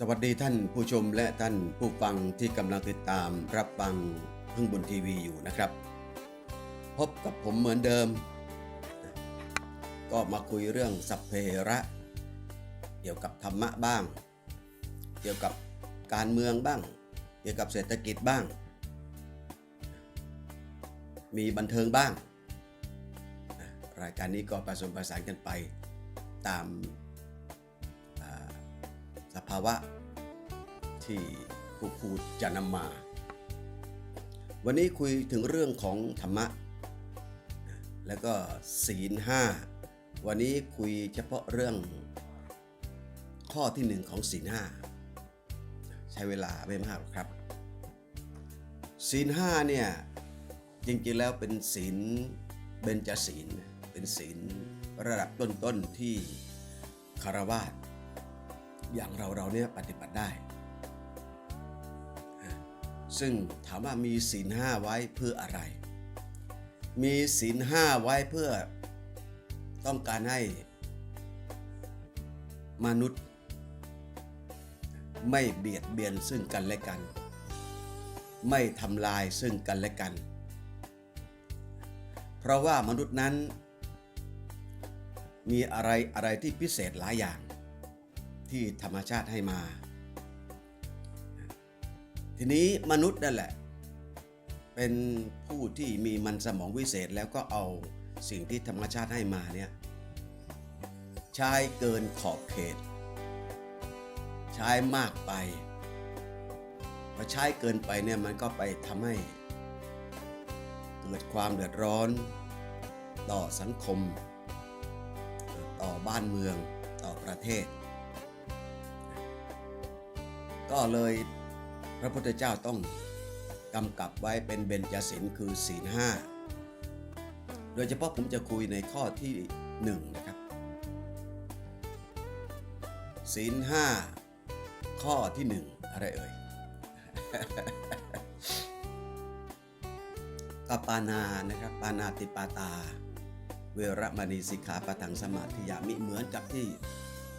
สวัสดีท่านผู้ชมและท่านผู้ฟังที่กำลังติดตามรับฟังพึ่งบนทีวีอยู่นะครับ พบกับผมเหมือนเดิม ก็มาคุยเรื่องสัพเพเหระ เกี่ยวกับธรรมะบ้าง เกี่ยวกับการเมืองบ้าง เกี่ยวกับเศรษฐกิจบ้าง มีบันเทิงบ้าง รายการนี้ก็ผสมผสานกันไปตาม สภาวะที่ผู้พูดจะนำมา วันนี้คุยถึงเรื่องของธรรมะ แล้วก็ศีลห้าวันนี้คุยเฉพาะเรื่องข้อที่หนึ่งของศีลห้าใช้เวลาไม่มากครับศีลห้าเนี่ยจริงๆแล้วเป็นศีลเบญจศีลเป็นศีลระดับต้นๆที่คารวาส อย่างเราเราเนี่ยปฏิบัติได้ ซึ่งถามว่ามีศีลห้าไว้เพื่ออะไร มีศีลห้าไว้เพื่อต้องการให้มนุษย์ ไม่เบียดเบียนซึ่งกันและกัน ไม่ทำลายซึ่งกันและกัน เพราะว่ามนุษย์นั้นมีอะไรอะไรที่พิเศษหลายอย่าง ที่ธรรมชาติให้มา ทีนี้มนุษย์นั่นแหละ เป็นผู้ที่มีมันสมองวิเศษแล้วก็เอาสิ่งที่ธรรมชาติให้มาเนี่ยใช้เกินขอบเขต ใช้มากไปพอใช้เกินไปเนี่ยมันก็ไปทำให้เกิดความเดือดร้อน ต่อสังคม ต่อบ้านเมืองต่อประเทศ ก็เลยพระพุทธเจ้าต้องกำกับไว้เป็นเบญจศีลคือศีลห้าโดยเฉพาะผมจะคุยในข้อที่หนึ่งนะครับศีลห้าข้อที่หนึ่งอะไรเอ่ยกปานานะครับปานาติปาตา เวรมณีสิกขาปะทังสมาธิยามิเหมือนกับที่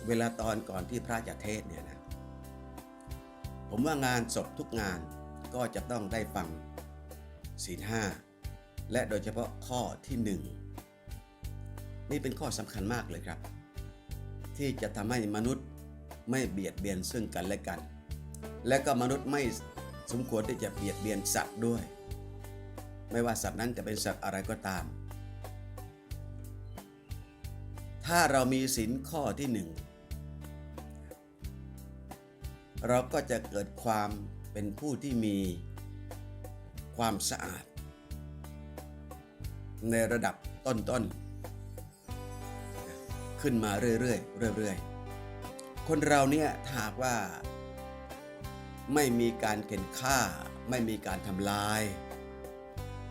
เวลาตอนก่อนที่พระจะเทศเนี่ยนะ ผมว่างานศพทุกงานก็จะต้องได้ฟังศีลห้าและโดยเฉพาะข้อที่หนึ่งนี่เป็นข้อสำคัญมากเลยครับ ที่จะทำให้มนุษย์ไม่เบียดเบียนซึ่งกันและกัน และก็มนุษย์ไม่สมควรที่จะเบียดเบียนสัตว์ด้วย ไม่ว่าสัตว์นั้นจะเป็นสัตว์อะไรก็ตาม ถ้าเรามีศีลข้อที่หนึ่ง เราก็จะเกิดความเป็นผู้ที่มีความสะอาด ในระดับต้นๆ ขึ้นมาเรื่อยๆเรื่อยๆ คนเราเนี่ยถาหากว่า ไม่มีการเข็นฆ่า ไม่มีการทำลาย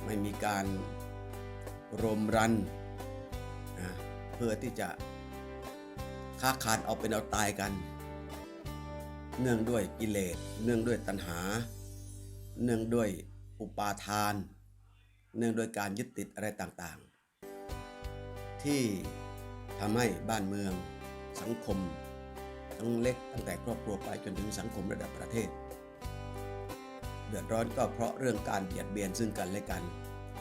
ไม่มีการรมรันนะเพื่อที่จะค้าขานเอาเป็นเอาตายกัน เนื่องด้วยกิเลส เนื่องด้วยตัณหา เนื่องด้วยอุปาทาน เนื่องด้วยการยึดติดอะไรต่างๆ ที่ทำให้บ้านเมืองสังคมทั้งเล็กตั้งแต่ครอบครัวไปจนถึงสังคมระดับประเทศ เดือดร้อนก็เพราะเรื่องการเบียดเบียนซึ่งกันและกัน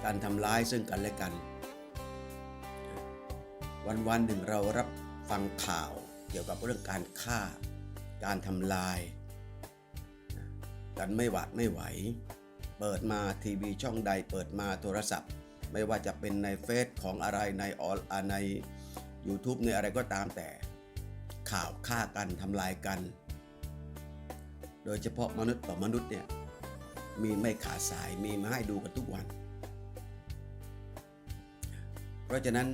การทำร้ายซึ่งกันและกัน วันวันๆหนึ่งเรารับฟังข่าวเกี่ยวกับเรื่องการฆ่า การทำลาย กันไม่หวาดไม่ไหว เปิดมาทีวีช่องใดเปิดมาโทรศัพท์ ไม่ว่าจะเป็นในเฟซของอะไรในออนอ่าใน YouTube ในอะไรก็ตามแต่ ข่าวฆ่ากันทำลายกัน โดยเฉพาะมนุษย์ต่อมนุษย์เนี่ยมีไม่ขาดสายมีมาให้ดูกันทุกวัน เพราะฉะนั้น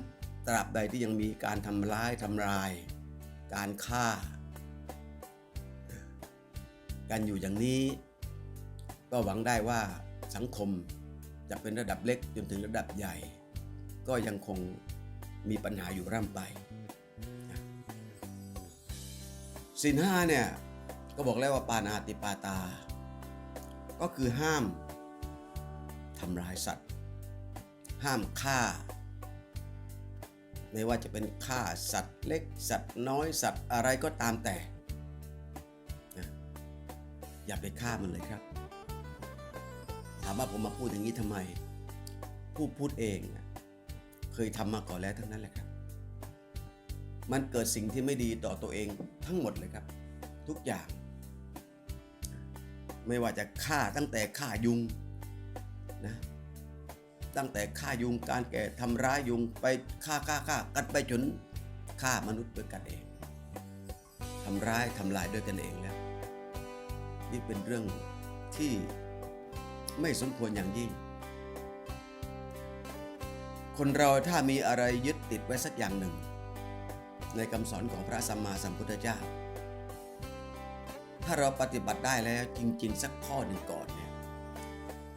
ตราบใดที่ยังมีการทำร้ายทำลาย การฆ่า กันอยู่อย่างนี้ ก็หวังได้ว่าสังคมจะเป็นระดับเล็กจนถึงระดับใหญ่ ก็ยังคงมีปัญหาอยู่ร่ำไปสินห้าเนี่ยก็บอกแล้วว่าปานาติปาตา ก็คือห้ามทำร้ายสัตว์ ห้ามฆ่า ไม่ว่าจะเป็นฆ่าสัตว์เล็กสัตว์น้อยสัตว์อะไรก็ตามแต่ อย่าไปฆ่ามันเลยครับ ถามว่าผมมาพูดอย่างนี้ทำไม ผู้พูดเองเคยทำมาก่อนแล้วทั้งนั้นแหละครับ มันเกิดสิ่งที่ไม่ดีต่อตัวเองทั้งหมดเลยครับ ทุกอย่าง ไม่ว่าจะฆ่าตั้งแต่ฆ่ายุงนะตั้งแต่ฆ่ายุงการแก่ทำร้ายยุงไปฆ่าฆ่าฆ่ากันไปจนฆ่ามนุษย์ด้วยกันเองทำร้ายทำลายด้วยกันเอง นี่เป็นเรื่องที่ไม่สมควรอย่างยิ่ง คนเราถ้ามีอะไรยึดติดไว้สักอย่างหนึ่ง ในคำสอนของพระสัมมาสัมพุทธเจ้า ถ้าเราปฏิบัติได้แล้วจริง ๆ สักข้อหนึ่งก่อนเนี่ย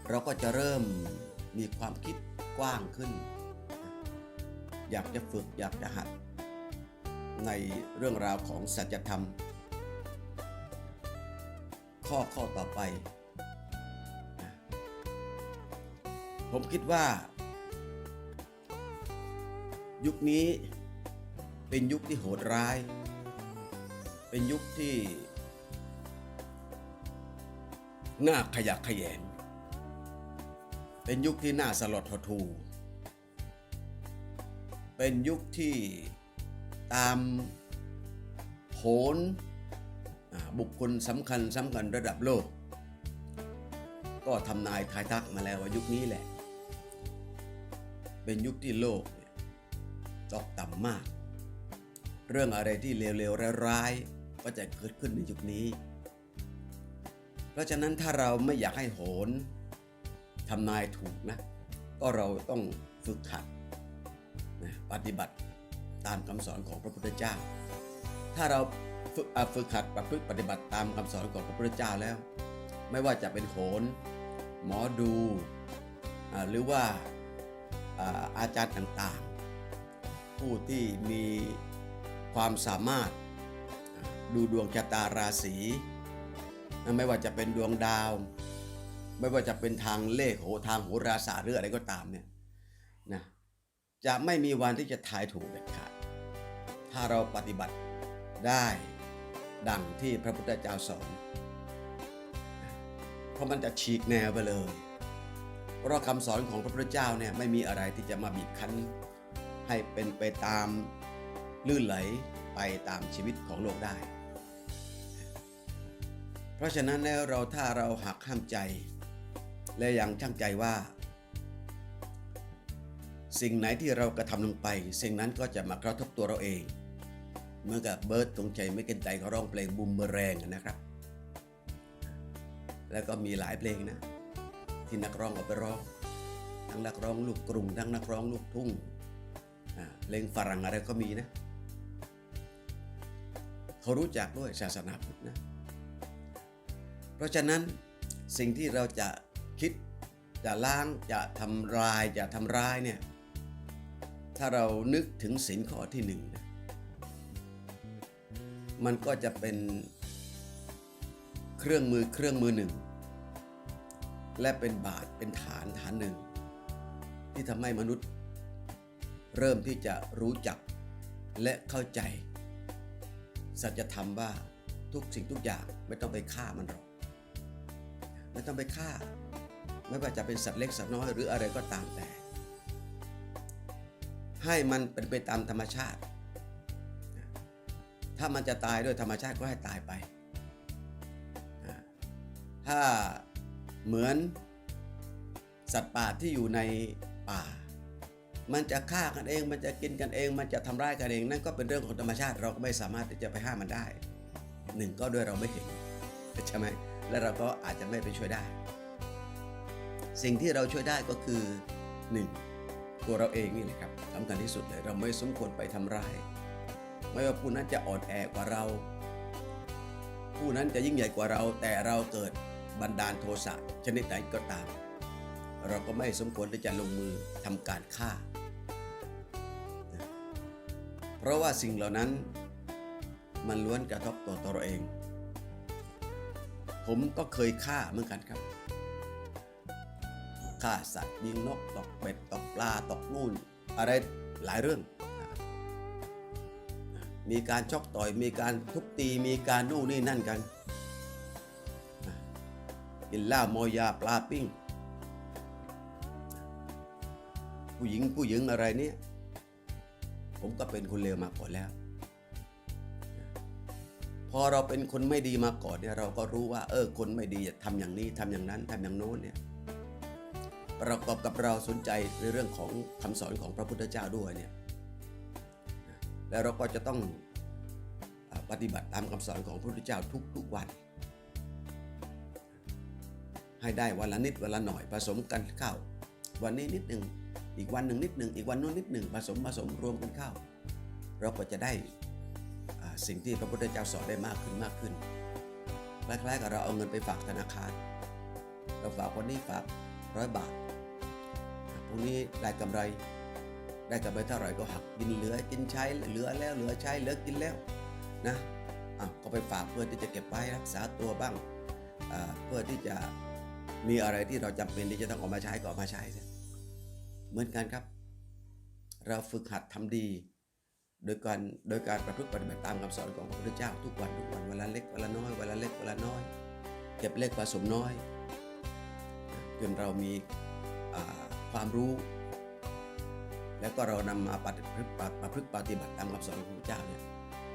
เราก็จะเริ่มมีความคิดกว้างขึ้น อยากจะฝึกอยากจะหัดในเรื่องราวของสัจธรรม ข้อข้อต่อไป ผมคิดว่า ยุคนี้เป็นยุคที่โหดร้าย เป็นยุคที่น่าขยักขยงเป็นยุคที่น่าสลดหดหู่เป็นยุคที่ตามโหน บุคคลสำคัญสำคัญระดับโลก ก็ทำนายทายทักมาแล้วว่ายุคนี้แหละ เป็นยุคที่โลกเนี่ยตกต่ำมาก เรื่องอะไรที่เลวๆร้ายๆก็จะเกิดขึ้นในยุคนี้ เพราะฉะนั้นถ้าเราไม่อยากให้โหนทำนายถูกนะ ก็เราต้องฝึกหัดนะปฏิบัติตามคำสอนของพระพุทธเจ้า ถ้าเรา ฝึกอะฝึกหัดประพฤติปฏิบัติตามคำสอนของพระพุทธเจ้าแล้ว ไม่ว่าจะเป็นโหนหมอดูอหรือว่าอาจารย์ต่างๆ ผู้ที่มีความสามารถดูดวงชะตาราศีไม่ว่าจะเป็นดวงดาว ไม่ว่าจะเป็นทางเลขโหทางโหราศาสตร์หรืออะไรก็ตามเนี่ยนะจะไม่มีวันที่จะทายถูกเด็ดขาดถ้าเราปฏิบัติได้ ดังที่พระพุทธเจ้าสอน เพราะมันจะฉีกแนวไปเลย เพราะคำสอนของพระพุทธเจ้าเนี่ยไม่มีอะไรที่จะมาบีบคั้น ให้เป็นไปตามลื่นไหลไปตามชีวิตของโลกได้ เพราะฉะนั้นแล้วเราถ้าเราหักห้ามใจ และยังช่างใจว่า สิ่งไหนที่เรากระทำลงไป สิ่งนั้นก็จะมากระทบตัวเราเอง เมื่อกับเบิร์ดตรงใจไม่เกินใจเขาร้องเพลงบุมเบอแรงนะครับ แล้วก็มีหลายเพลงนะ ที่นักร้องเอาไปร้อง ทั้งนักร้องลูกกรุงทั้งนักร้องลูกทุ่งเพลงฝรั่งอะไรก็มีนะ เขารู้จักด้วยศาสนาพุทธนะ เพราะฉะนั้นสิ่งที่เราจะคิดจะล้างจะทำลายจะทำร้ายเนี่ย ถ้าเรานึกถึงศีลข้อที่หนึ่งนะ มันก็จะเป็นเครื่องมือเครื่องมือหนึ่ง และเป็นบาทเป็นฐานฐานหนึ่ง ที่ทำให้มนุษย์ เริ่มที่จะรู้จักและเข้าใจ สัจธรรมว่าทุกสิ่งทุกอย่างไม่ต้องไปฆ่ามันหรอกไม่ต้องไปฆ่า ไม่ว่าจะเป็นสัตว์เล็กสัตว์น้อยหรืออะไรก็ตามแต่ ให้มันเป็นไปตามธรรมชาติ ถ้ามันจะตายด้วยธรรมชาติก็ให้ตายไป ถ้าเหมือนสัตว์ป่าที่อยู่ในป่า มันจะฆ่ากันเอง มันจะกินกันเอง มันจะทำร้ายกันเอง นั่นก็เป็นเรื่องของธรรมชาติ เราก็ไม่สามารถที่จะไปห้ามมันได้ หนึ่งก็ด้วยเราไม่เห็นใช่ไหม และเราก็อาจจะไม่ไปช่วยได้ สิ่งที่เราช่วยได้ก็คือหนึ่งตัวเราเองนี่แหละครับสำคัญที่สุดเลย เราไม่สมควรไปทำร้าย ไม่ว่าผู้นั้นจะอ่อนแอกว่าเรา ผู้นั้นจะยิ่งใหญ่กว่าเรา แต่เราเกิดบันดาลโทสะชนิดไหนก็ตาม เราก็ไม่สมควรที่จะลงมือทำการฆ่า เพราะว่าสิ่งเหล่านั้นมันล้วนกระทบต่อตัวเราเอง ผมก็เคยฆ่าเหมือนกันครับ ฆ่าสัตว์ยิงนกตกเป็ดตกปลาตกนู่น อะไรหลายเรื่อง มีการชกต่อย มีการทุบตี มีการนู่นนี่นั่นกัน กินเหล้าเมอยาปลาปิ้ง ผู้หญิงผู้หญิงอะไรเนี่ย ผมก็เป็นคนเลวมาก่อนแล้ว พอเราเป็นคนไม่ดีมาก่อนเนี่ยเราก็รู้ว่า เออ คนไม่ดีจะทำอย่างนี้ทำอย่างนั้นทำอย่างโน้นเนี่ยประกอบกับเราสนใจในเรื่องของคำสอนของพระพุทธเจ้าด้วยเนี่ย แล้วเราก็จะต้องปฏิบัติตามคำสอนของพระพุทธเจ้าทุกๆวัน ให้ได้วันละนิดวันละหน่อยผสมกันเข้า วันนี้นิดหนึ่งอีกวันหนึ่งนิดหนึ่งอีกวันโน้นนิดหนึ่งผสมผสมรวมกันเข้า เราก็จะได้สิ่งที่พระพุทธเจ้าสอนได้มากขึ้นมากขึ้นคล้ายๆกับเราเอาเงินไปฝากธนาคาร เราฝากวันนี้ฝากร้อยบาทพรุ่งนี้ได้กำไร ได้กำไรเท่าไหร่ก็หักกินเหลือกินใช้เหลือแล้วเหลือใช้เหลือกินแล้วนะอะก็ไปฝากเพื่อที่จะเก็บไว้รักษาตัวบ้างเพื่อที่จะมีอะไรที่เราจำเป็นที่จะต้องออกมาใช้ก็ออกมาใช้ซะเหมือนกันครับ เราฝึกหัดทำดี โดยการโดยการประพฤติปฏิบัติตามคำสอนของพระพุทธเจ้าทุกวันทุกวันเวลาเล็กเวลาน้อยเวลาเล็กเวลาน้อย เก็บเล็กผสมน้อยจนเรามีความรู้ แล้วก็เรานำมาปฏิบัติประพฤติปฏิบัติตามคำสอนของพระเจ้าเนี่ย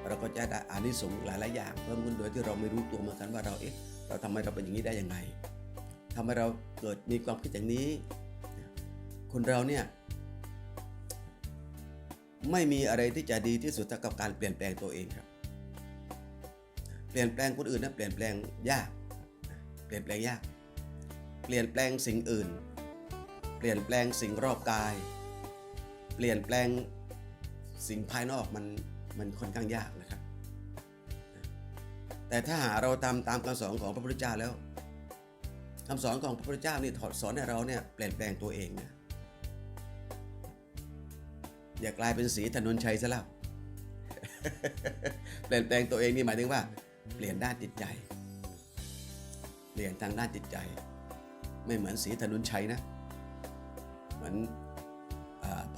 เราก็จะได้อานิสงส์หลายๆอย่างเพิ่มขึ้นโดยที่เราไม่รู้ตัวเหมือนกันว่าเราเอ๊ะเราทำไมเราเป็นอย่างนี้ได้ยังไงทำไมเราเกิดมีความคิดอย่างนี้ คนเราเนี่ยไม่มีอะไรที่จะดีที่สุดเท่ากับการเปลี่ยนแปลงตัวเองครับ เปลี่ยนแปลงคนอื่นนะเปลี่ยนแปลงยาก เปลี่ยนแปลงยาก เปลี่ยนแปลงสิ่งอื่น เปลี่ยนแปลงสิ่งรอบกาย เปลี่ยนแปลงสิ่งภายนอกมันมันค่อนข้างยากนะครับ แต่ถ้าหาเราตามตามคำสอนของพระพุทธเจ้าแล้วคำสอนของพระพุทธเจ้านี่ถอดสอนให้เราเนี่ยเปลี่ยนแปลงตัวเองนะอย่ากลายเป็นสีถนนชัยซะแล้วเปลี่ยนแปลงตัวเองนี่หมายถึงว่า เปลี่ยนด้านจิตใจ เปลี่ยนทางด้านจิตใจ ไม่เหมือนสีถนนชัยนะ เหมือน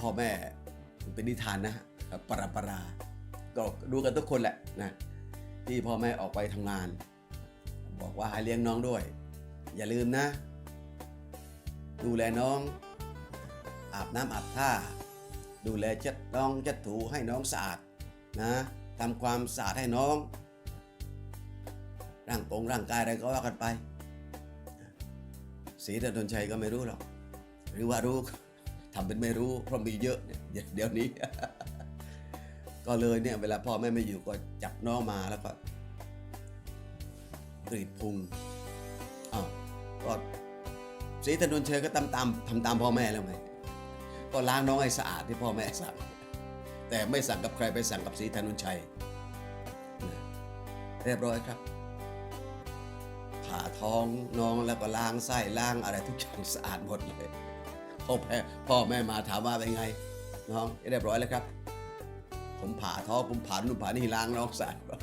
พ่อแม่เป็นนิทานนะปราปราก็ดูกันทุกคนแหละนะที่พ่อแม่ออกไปทำงาน บอกว่าให้เลี้ยงน้องด้วย อย่าลืมนะ ดูแลน้อง อาบน้ำอาบท่า ดูแลเช็ดน้องเช็ดถูให้น้องสะอาดนะทำความสะอาดให้น้อง ร่างกงร่างกายอะไรก็ว่ากันไป สีถนนชัยก็ไม่รู้หรอก หรือว่ารู้ ทำเป็นไม่รู้เพราะมีเยอะเนี่ยเดี๋ยวนี้ ก็เลยเนี่ยเวลาพ่อแม่ไม่อยู่ก็จับน้องมาแล้วก็กรีดพุงอ้าวก็สีถนนเชยก็ตามตามทำตามพ่อแม่แล้วไหมก็ล้างน้องให้สะอาดที่พ่อแม่สั่งแต่ไม่สั่งกับใครไปสั่งกับศรีธนนชัยนะเรียบร้อยครับผ่าท้องน้องแล้วก็ล้างไส้ล้างอะไรทุกอย่างสะอาดหมดเลย พ่อแม่พ่อแม่มาถามว่าเป็นไงน้องเรียบร้อยแล้วครับ ผมผ่าท้องผมผ่านู่นผ่านี่ล้างน้องสาดหมด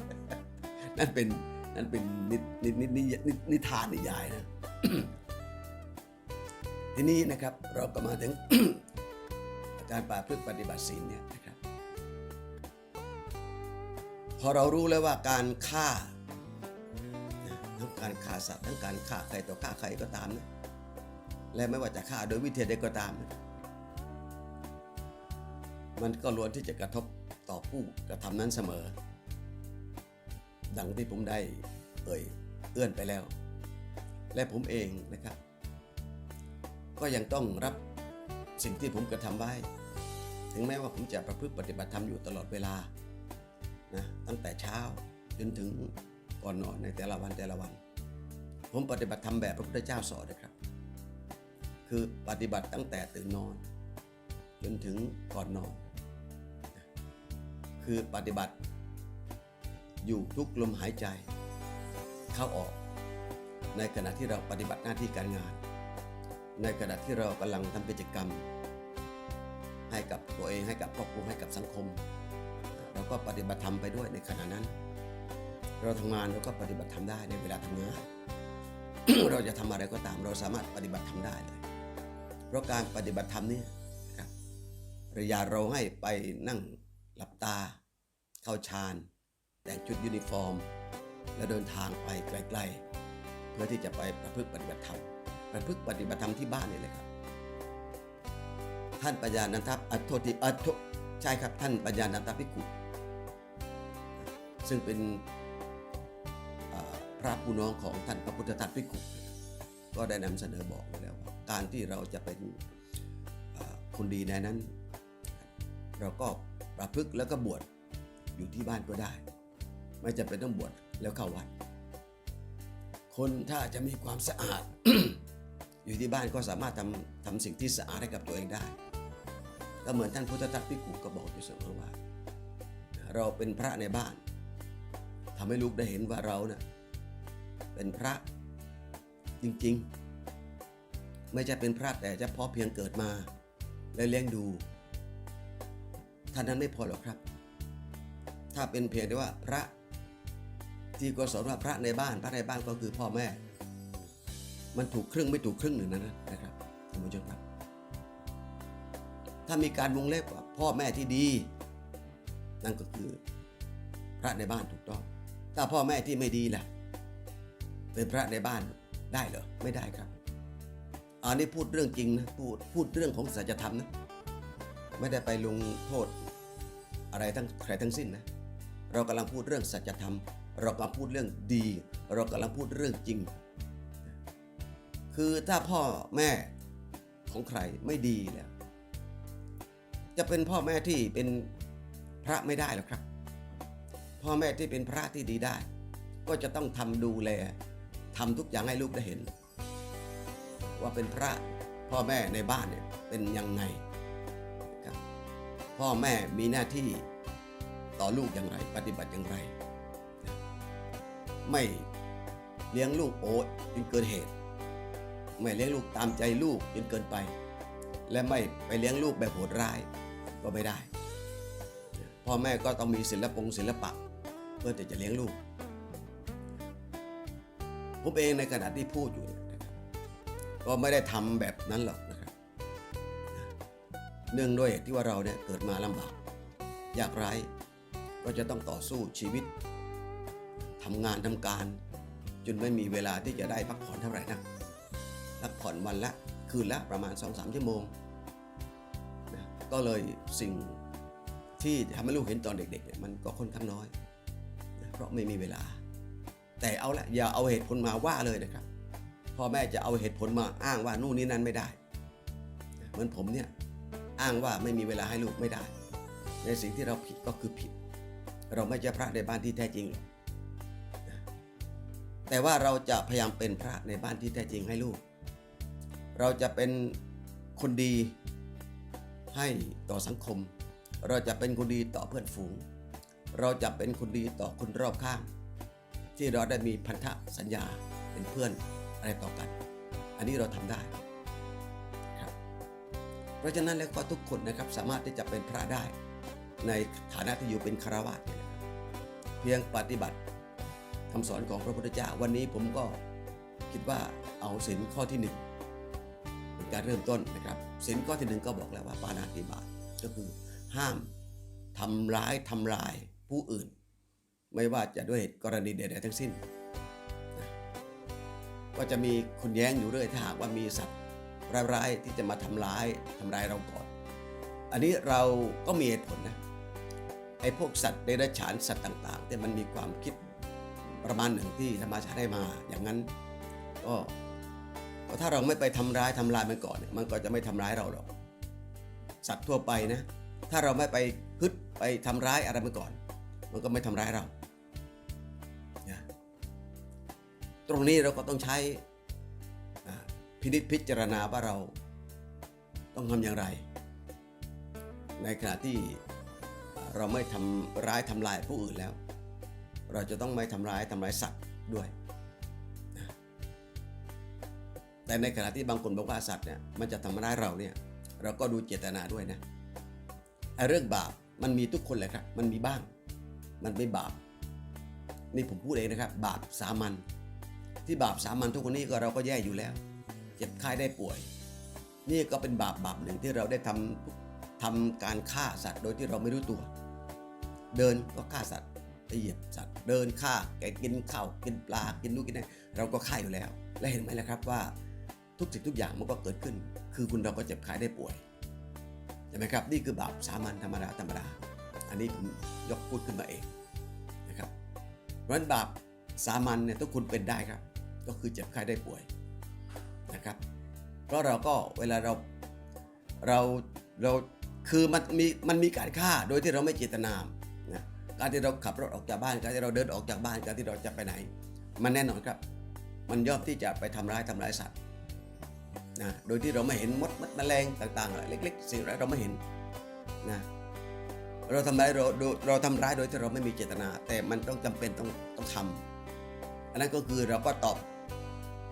นั่นเป็นนั่นเป็นนินินินินินิทานนิยายนะทีนี้นะครับเราก็มาถึงการปราพฤติปฏิบัติศีลเนี่ยนะครับ พอเรารู้แล้วว่าการฆ่าทั้งการฆ่าสัตว์ทั้งการฆ่าใครต่อฆ่าใครก็ตามนะ และไม่ว่าจะฆ่าโดยวิธีใดก็ตาม มันก็ล้วนที่จะกระทบต่อผู้กระทำนั้นเสมอ ดังที่ผมได้เอ่ยเอื้อนไปแล้ว และผมเองนะครับ ก็ยังต้องรับสิ่งที่ผมกระทำไว้ ถึงแม้ว่าผมจะประพฤติปฏิบัติธรรมอยู่ตลอดเวลานะตั้งแต่เช้าจนถึงก่อนนอนในแต่ละวันแต่ละวัน ผมปฏิบัติธรรมแบบพระพุทธเจ้าสอนนะครับ คือปฏิบัติตั้งแต่ตื่นนอน จนถึงก่อนนอน คือปฏิบัติ อยู่ทุกลมหายใจ เข้าออก ในขณะที่เราปฏิบัติหน้าที่การงาน ในขณะที่เรากำลังทำกิจกรรม ให้กับตัวเองให้กับครอบครัวให้กับสังคม เราก็ปฏิบัติธรรมไปด้วยในขณะนั้น เราทำงานเราก็ปฏิบัติธรรมได้ในเวลาทำงานเราจะทำอะไรก็ตามเราสามารถปฏิบัติธรรมได้เลย เพราะการปฏิบัติธรรมนี่ครับระยะเราให้ไปนั่งหลับตา เข้าฌานแต่งชุดยูนิฟอร์ม แล้วเดินทางไปไกลๆ เพื่อที่จะไปประพฤติปฏิบัติธรรมประพฤติปฏิบัติธรรมที่บ้านนี่เลยครับ ท่านปัญญานันทอัตโทติอัตโทใช่ครับท่านปัญญานันทภิกุซึ่งเป็นพระผู้น้องของท่านพระพุทธทาสภิกุ ก็ได้นำเสนอบอกไว้แล้วว่าการที่เราจะเป็นคนดีในนั้น เราก็ประพฤติแล้วก็บวชอยู่ที่บ้านก็ได้ ไม่จำเป็นต้องบวชแล้วเข้าวัด คนถ้าจะมีความสะอาด อยู่ที่บ้านก็สามารถทำทำสิ่งที่สะอาดให้กับตัวเองได้ ก็เหมือนท่านพุทธทาสพิกุก็บอกอยู่เสมอว่า เราเป็นพระในบ้านทำให้ลูกได้เห็นว่าเราเนะ่ะเป็นพระ จริงๆ ไม่ใช่เป็นพระแต่เฉพาะเพียงเกิดมา และเลี้ยงดูท่านนั้นไม่พอหรอกครับ ถ้าเป็นเพียงแต่ว่าพระที่ก็สอนว่าพระในบ้านพระในบ้านก็คือพ่อแม่ มันถูกครึ่งไม่ถูกครึ่งหนึ่งนะนะครับท่านผู้ชมครับ ถ้ามีการวงเล็บว่าพ่อแม่ที่ดี นั่นก็คือพระในบ้านถูกต้อง ถ้าพ่อแม่ที่ไม่ดีล่ะ เป็นพระในบ้าน ได้เหรอไม่ได้ครับอันนี้พูดเรื่องจริงนะพูดพูดเรื่องของสัจธรรมนะไม่ได้ไปลงโทษอะไรทั้งใครทั้งสิ้นนะเรากำลังพูดเรื่องสัจธรรม เรากำลังพูดเรื่องดี เรากำลังพูดเรื่องจริง คือถ้าพ่อแม่ของใครไม่ดีแล้วจะเป็นพ่อแม่ที่เป็นพระไม่ได้หรอกครับ พ่อแม่ที่เป็นพระที่ดีได้ ก็จะต้องทำดูแล ทำทุกอย่างให้ลูกได้เห็น ว่าเป็นพระพ่อแม่ในบ้านเนี่ยเป็นยังไงครับพ่อแม่มีหน้าที่ต่อลูกอย่างไร ปฏิบัติอย่างไร ไม่เลี้ยงลูกโอดจนเกินเหตุ ไม่เลี้ยงลูกตามใจลูกจนเกินไป และไม่ไปเลี้ยงลูกแบบโหดร้ายก็ไม่ได้ พ่อแม่ก็ต้องมีศิลปงศิลปะ เพื่อที่จะเลี้ยงลูก ผมเองในขณะที่พูดอยู่เนี่ยนะครับก็ไม่ได้ทำแบบนั้นหรอกนะครับ เนื่องด้วยที่ว่าเราเนี่ยเกิดมาลำบากยากไร้ก็จะต้องต่อสู้ชีวิตทำงานทำการ จนไม่มีเวลาที่จะได้พักผ่อนเท่าไหร่นักพักผ่อนวันละคืนละประมาณ 2-3 ชั่วโมงนะก็เลยสิ่งที่ทำให้ลูกเห็นตอนเด็กๆเนี่ยมันก็ค่อนข้างน้อยนะเพราะไม่มีเวลา แต่เอาละอย่าเอาเหตุผลมาว่าเลยนะครับพ่อแม่จะเอาเหตุผลมาอ้างว่านู่นนี่นั่นไม่ได้ เหมือนผมเนี่ยอ้างว่าไม่มีเวลาให้ลูกไม่ได้ ในสิ่งที่เราผิดก็คือผิด เราไม่ใช่พระในบ้านที่แท้จริงหรอกแต่ว่าเราจะพยายามเป็นพระในบ้านที่แท้จริงให้ลูก เราจะเป็นคนดีให้ต่อสังคม เราจะเป็นคนดีต่อเพื่อนฝูง เราจะเป็นคนดีต่อคนรอบข้าง ที่เราได้มีพันธะสัญญาเป็นเพื่อนอะไรต่อกัน อันนี้เราทำได้ครับเพราะฉะนั้นแล้วก็ทุกคนนะครับสามารถที่จะเป็นพระได้ ในฐานะที่อยู่เป็นคารวะนี่แหละครับเพียงปฏิบัติคำสอนของพระพุทธเจ้าวันนี้ผมก็คิดว่าเอาศีลข้อที่หนึ่งเป็นการเริ่มต้นนะครับศีลข้อที่หนึ่งก็บอกแล้วว่าปานาติบาตก็คือห้ามทำร้ายทำลายผู้อื่น ไม่ว่าจะด้วยกรณีใดๆทั้งสิ้น ก็จะมีคนแย้งอยู่เรื่อยถ้าหากว่ามีสัตว์ร้ายๆที่จะมาทำร้ายทำร้ายเราก่อน อันนี้เราก็มีเหตุผลนะไอ้พวกสัตว์เดรัจฉานสัตว์ต่างๆที่มันมีความคิดประมาณหนึ่งที่ธรรมชาติให้มาอย่างนั้นก็ถ้าเราไม่ไปทำร้ายทำลายมันก่อนเนี่ยมันก็จะไม่ทำร้ายเราหรอกสัตว์ทั่วไปนะ ถ้าเราไม่ไปฮึดไปทำร้ายอะไรมันก่อน มันก็ไม่ทำร้ายเรา ตรงนี้เราก็ต้องใช้พินิจพิจารณาว่าเราต้องทำอย่างไร ในขณะที่เราไม่ทำร้ายทำลายผู้อื่นแล้ว เราจะต้องไม่ทำร้ายทำร้ายสัตว์ด้วย แต่ในขณะที่บางคนบอกว่าสัตว์เนี่ยมันจะทำร้ายเราเนี่ยเราก็ดูเจตนาด้วยนะเรื่องบาปมันมีทุกคนแหละครับ มันมีบ้าง มันไม่บาป นี่ผมพูดเองนะครับ บาปสามัญ ที่บาปสามัญทุกคนนี้ก็เราก็แย่อยู่แล้ว เจ็บไข้ได้ป่วย นี่ก็เป็นบาปบาปหนึ่งที่เราได้ทำทำการฆ่าสัตว์โดยที่เราไม่รู้ตัว เดินก็ฆ่าสัตว์ไปเหยียบสัตว์ เดินฆ่าแกกินข้าวกินปลากินนู่นกินนี่นเราก็ฆ่าอยู่แล้ว และเห็นไหมล่ะครับว่าทุกสิ่งทุกอย่างมันก็เกิดขึ้น คือคุณเราก็เจ็บไข้ได้ป่วยใช่ไหมครับนี่คือบาปสามัญธรรมดาธรรมดา อันนี้ผมยกพูดขึ้นมาเองนะครับเพราะฉะนั้นบาป สามัญเนี่ยทุกคุณเป็นได้ครับ ก็คือเจ็บไข้ได้ป่วยนะครับ เพราะเราก็เวลาเราเราเราคือมันมีมันมีการฆ่าโดยที่เราไม่เจตนานะการที่เราขับรถออกจากบ้านการที่เราเดินออกจากบ้านการที่เราจะไปไหน มันแน่นอนครับ มันย่อมที่จะไปทำร้ายทำร้ายสัตว์นะโดยที่เราไม่เห็นมดมดแมลงต่างๆอะไรเล็กๆสิ่งไรเราไม่เห็นนะเราทำร้ายเราดยเราทำร้ายโดยที่เราไม่มีเจตนา แต่มันต้องจำเป็นต้องต้องทำ นนั้นก็คือเราก็ตอบ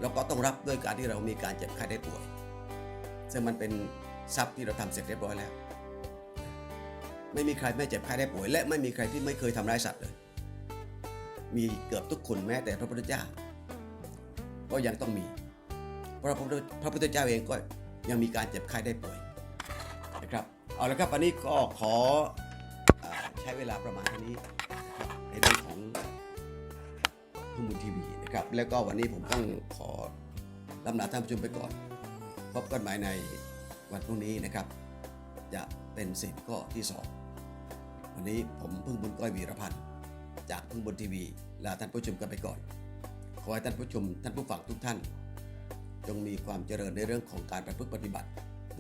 เราก็ต้องรับด้วยการที่เรามีการเจ็บไข้ได้ป่วย ซึ่งมันเป็นทรัพย์ที่เราทำเสร็จเรียบร้อยแล้ว ไม่มีใครไม่เจ็บไข้ได้ป่วย และไม่มีใครที่ไม่เคยทำร้ายสัตว์เลย มีเกือบทุกคนแม้แต่พระพุทธเจ้า ก็ยังต้องมี เพราะพระพุทธเจ้าเองก็ยังมีการเจ็บไข้ได้ป่วยนะครับ เอาละครับวันนี้ก็ขออใช้เวลาประมาณเท่านี้ในเรื่องของ ทุ่มบุญทีวีนะครับ แล้วก็วันนี้ผมต้องขอลำลาท่านผู้ชมไปก่อน พบกันใหม่ในวันพรุ่งนี้นะครับ จะเป็นสิทธิ์ข้อที่สองวันนี้ผมพึ่งบุญก้อยวีรพันธ์จากพึ่งบุญทีวีลาท่านผู้ชมกันไปก่อน ขอให้ท่านผู้ชมท่านผู้ฟังทุกท่าน จงมีความเจริญในเรื่องของการประพฤติปฏิบัติ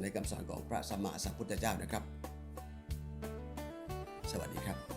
ในคำสอนของพระสัมมาสัมพุทธเจ้านะครับ สวัสดีครับ